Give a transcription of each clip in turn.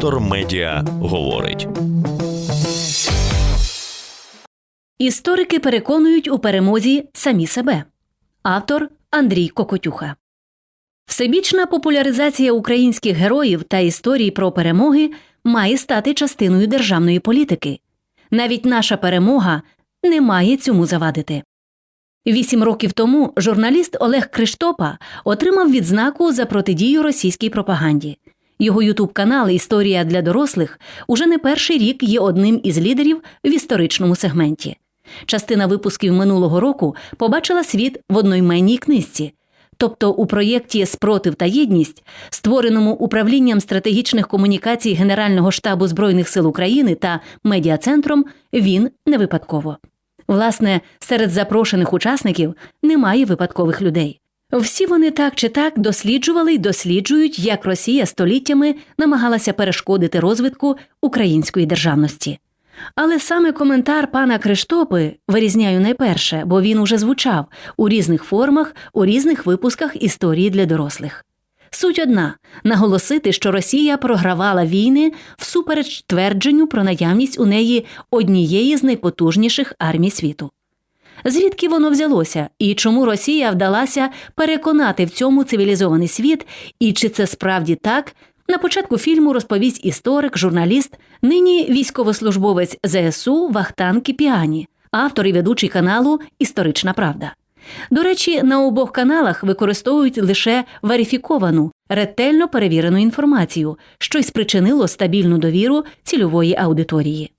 Вектор Медіа говорить. Історики переконують у перемозі самі себе. Автор Андрій Кокотюха. Всебічна популяризація українських героїв та історії про перемоги має стати частиною державної політики. Навіть наша перемога не має цьому завадити. Вісім років тому журналіст Олег Криштопа отримав відзнаку за протидію російській пропаганді. Його ютуб канал Історія для дорослих уже не перший рік є одним із лідерів в історичному сегменті. Частина випусків минулого року побачила світ в одноіменній книжці. Тобто у проєкті Спротив та єдність, створеному управлінням стратегічних комунікацій Генерального штабу Збройних сил України та медіацентром, він не випадково. Власне, серед запрошених учасників немає випадкових людей. Всі вони так чи так досліджували й досліджують, як Росія століттями намагалася перешкодити розвитку української державності. Але саме коментар пана Криштопи вирізняю найперше, бо він уже звучав у різних формах, у різних випусках історії для дорослих. Суть одна наголосити, що Росія програвала війни всупереч твердженню про наявність у неї однієї з найпотужніших армій світу. Звідки воно взялося, і чому Росія вдалася переконати в цьому цивілізований світ, і чи це справді так? На початку фільму розповість історик, журналіст, нині військовослужбовець ЗСУ Вахтан Кіпіані, автор і ведучий каналу Історична Правда. До речі, на обох каналах використовують лише верифіковану, ретельно перевірену інформацію, що й спричинило стабільну довіру цільової аудиторії.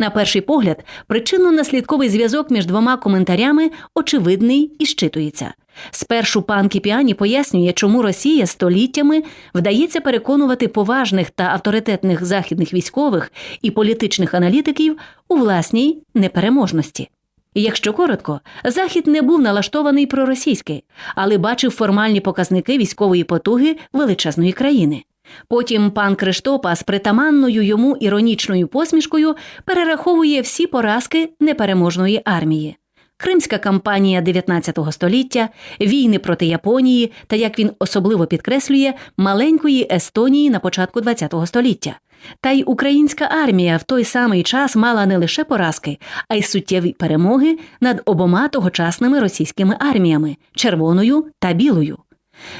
На перший погляд, причинно-наслідковий зв'язок між двома коментарями очевидний і щитується. Спершу пан Кіпіані пояснює, чому Росія століттями вдається переконувати поважних та авторитетних західних військових і політичних аналітиків у власній непереможності. Якщо коротко, Захід не був налаштований проросійський, але бачив формальні показники військової потуги величезної країни. Потім пан Криштопа з притаманною йому іронічною посмішкою перераховує всі поразки непереможної армії. Кримська кампанія 19 століття, війни проти Японії та, як він особливо підкреслює, маленької Естонії на початку ХХ століття. Та й українська армія в той самий час мала не лише поразки, а й суттєві перемоги над обома тогочасними російськими арміями червоною та білою.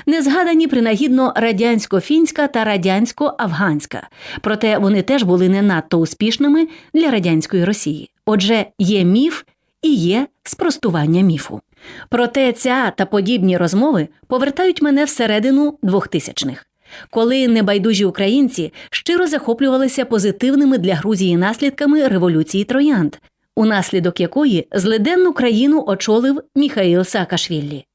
Не згадані принагідно радянсько-фінська та радянсько-афганська, проте вони теж були не надто успішними для радянської Росії. Отже, є міф і є спростування міфу. Проте ця та подібні розмови повертають мене всередину 2000-х, коли небайдужі українці щиро захоплювалися позитивними для Грузії наслідками революції троянд, унаслідок якої злиденну країну очолив Міхаїл Саакашвілі.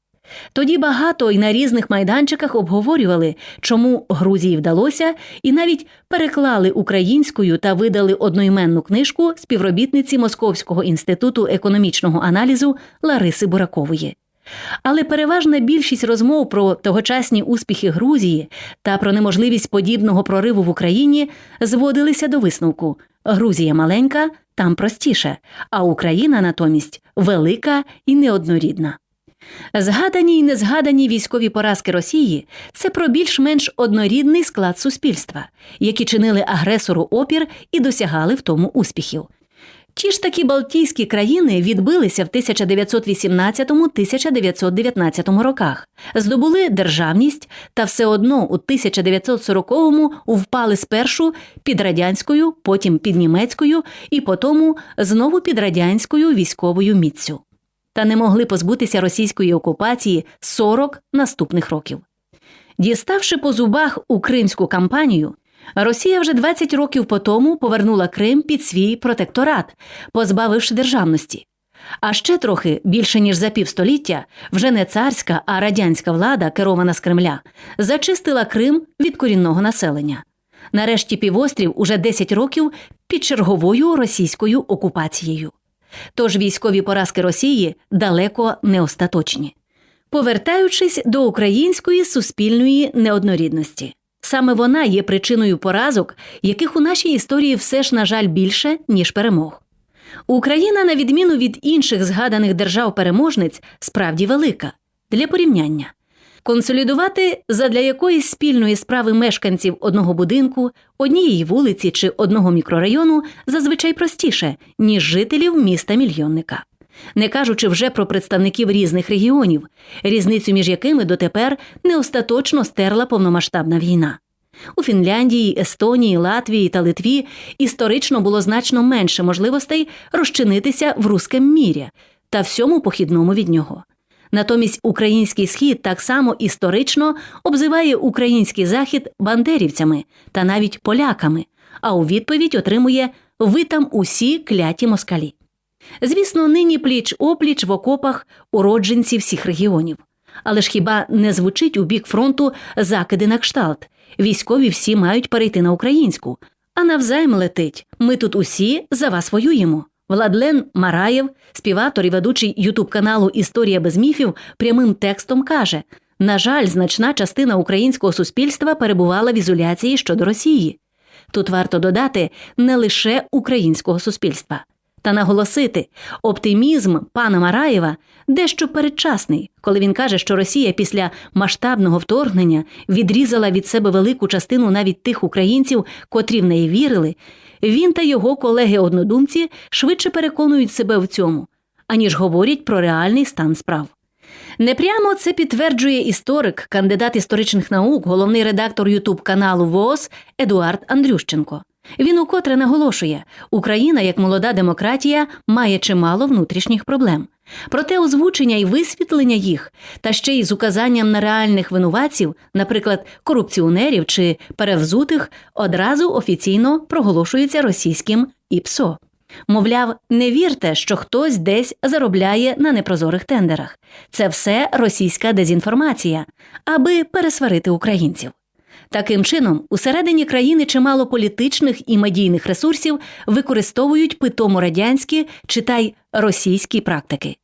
Тоді багато і на різних майданчиках обговорювали, чому Грузії вдалося, і навіть переклали українською та видали одноіменну книжку співробітниці Московського інституту економічного аналізу Лариси Буракової. Але переважна більшість розмов про тогочасні успіхи Грузії та про неможливість подібного прориву в Україні зводилися до висновку: Грузія маленька, там простіше, а Україна натомість велика і неоднорідна. Згадані й незгадані військові поразки Росії це про більш-менш однорідний склад суспільства, які чинили агресору опір і досягали в тому успіхів. Ті ж такі Балтійські країни відбилися в 1918-1919 роках, здобули державність та все одно у 1940-му впали спершу під радянською, потім під німецькою і потому знову під радянською військовою міцю та не могли позбутися російської окупації 40 наступних років. Діставши по зубах у кримську кампанію, Росія вже 20 років по тому повернула Крим під свій протекторат, позбавивши державності. А ще трохи більше ніж за півстоліття, вже не царська, а радянська влада, керована з Кремля, зачистила Крим від корінного населення. Нарешті півострів уже 10 років під черговою російською окупацією. Тож військові поразки Росії далеко не остаточні. Повертаючись до української суспільної неоднорідності, саме вона є причиною поразок, яких у нашій історії все ж, на жаль, більше, ніж перемог. Україна, на відміну від інших згаданих держав-переможниць, справді велика. Для порівняння. Консолідувати задля якоїсь спільної справи мешканців одного будинку, однієї вулиці чи одного мікрорайону зазвичай простіше, ніж жителів міста мільйонника. Не кажучи вже про представників різних регіонів, різницю між якими дотепер не остаточно стерла повномасштабна війна. У Фінляндії, Естонії, Латвії та Литві історично було значно менше можливостей розчинитися в рускем мірі та всьому похідному від нього. Натомість український схід так само історично обзиває український захід бандерівцями та навіть поляками, а у відповідь отримує ви там усі кляті москалі. Звісно, нині пліч опліч в окопах уродженці всіх регіонів. Але ж хіба не звучить у бік фронту закиди на кшталт? Військові всі мають перейти на українську, а навзаєм летить. Ми тут усі за вас воюємо. Владлен Мараєв, співатор і ведучий ютуб каналу Історія без міфів, прямим текстом каже: на жаль, значна частина українського суспільства перебувала в ізоляції щодо Росії. Тут варто додати не лише українського суспільства. Та наголосити, оптимізм пана Мараєва дещо передчасний, коли він каже, що Росія після масштабного вторгнення відрізала від себе велику частину навіть тих українців, котрі в неї вірили. Він та його колеги-однодумці швидше переконують себе в цьому, аніж говорять про реальний стан справ. Непрямо це підтверджує історик, кандидат історичних наук, головний редактор Ютуб каналу ВООЗ Едуард Андрющенко. Він укотре наголошує, Україна, як молода демократія, має чимало внутрішніх проблем. Проте озвучення і висвітлення їх, та ще й з указанням на реальних винуватців, наприклад, корупціонерів чи перевзутих, одразу офіційно проголошується російським ІПСО. Мовляв, не вірте, що хтось десь заробляє на непрозорих тендерах. Це все російська дезінформація, аби пересварити українців. Таким чином, усередині країни чимало політичних і медійних ресурсів використовують питому радянські, читай російські практики.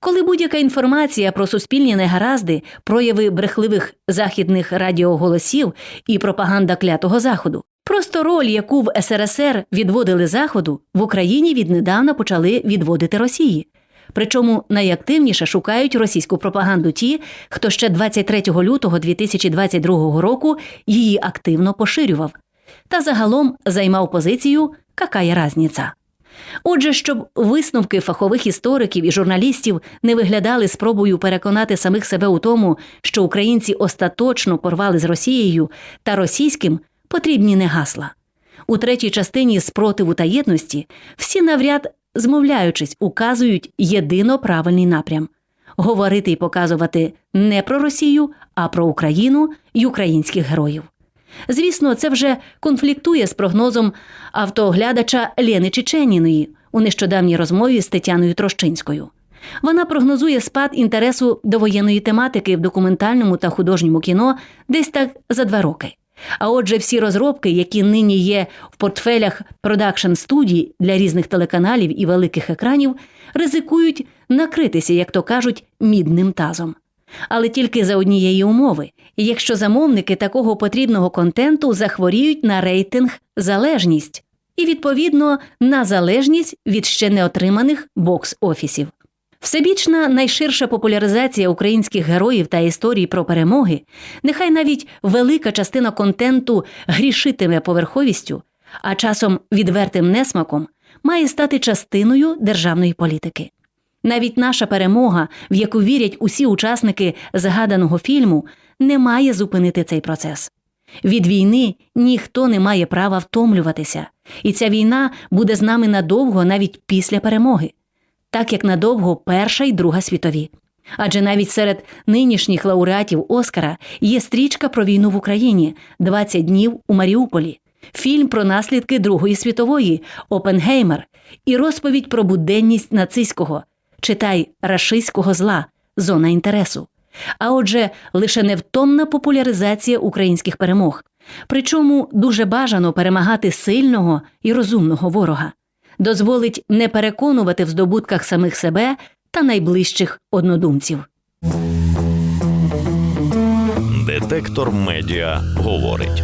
Коли будь-яка інформація про суспільні негаразди, прояви брехливих західних радіоголосів і пропаганда клятого заходу, просто роль, яку в СРСР відводили Заходу, в Україні віднедавна почали відводити Росії. Причому найактивніше шукають російську пропаганду ті, хто ще 23 лютого 2022 року її активно поширював, та загалом займав позицію «какая разниця?». Отже, щоб висновки фахових істориків і журналістів не виглядали спробою переконати самих себе у тому, що українці остаточно порвали з Росією та російським, потрібні не гасла. У третій частині спротиву та єдності всі навряд змовляючись, указують єдино правильний напрям говорити і показувати не про Росію, а про Україну і українських героїв. Звісно, це вже конфліктує з прогнозом автоглядача Лени Чеченіної у нещодавній розмові з Тетяною Трощинською. Вона прогнозує спад інтересу до воєнної тематики в документальному та художньому кіно десь так за два роки. А отже, всі розробки, які нині є в портфелях продакшн студій для різних телеканалів і великих екранів, ризикують накритися, як то кажуть, мідним тазом. Але тільки за однієї умови, якщо замовники такого потрібного контенту захворіють на рейтинг залежність і, відповідно, на залежність від ще не отриманих бокс-офісів. Всебічна найширша популяризація українських героїв та історій про перемоги, нехай навіть велика частина контенту грішитиме поверховістю, а часом відвертим несмаком, має стати частиною державної політики. Навіть наша перемога, в яку вірять усі учасники згаданого фільму, не має зупинити цей процес. Від війни ніхто не має права втомлюватися, і ця війна буде з нами надовго навіть після перемоги так як надовго Перша і Друга світові. Адже навіть серед нинішніх лауреатів Оскара є стрічка про війну в Україні «20 днів у Маріуполі, фільм про наслідки Другої світової Опенгеймер і розповідь про буденність нацистського, читай рашистського зла, зона інтересу. А отже, лише невтомна популяризація українських перемог. Причому дуже бажано перемагати сильного і розумного ворога дозволить не переконувати в здобутках самих себе та найближчих однодумців. Детектор медіа говорить.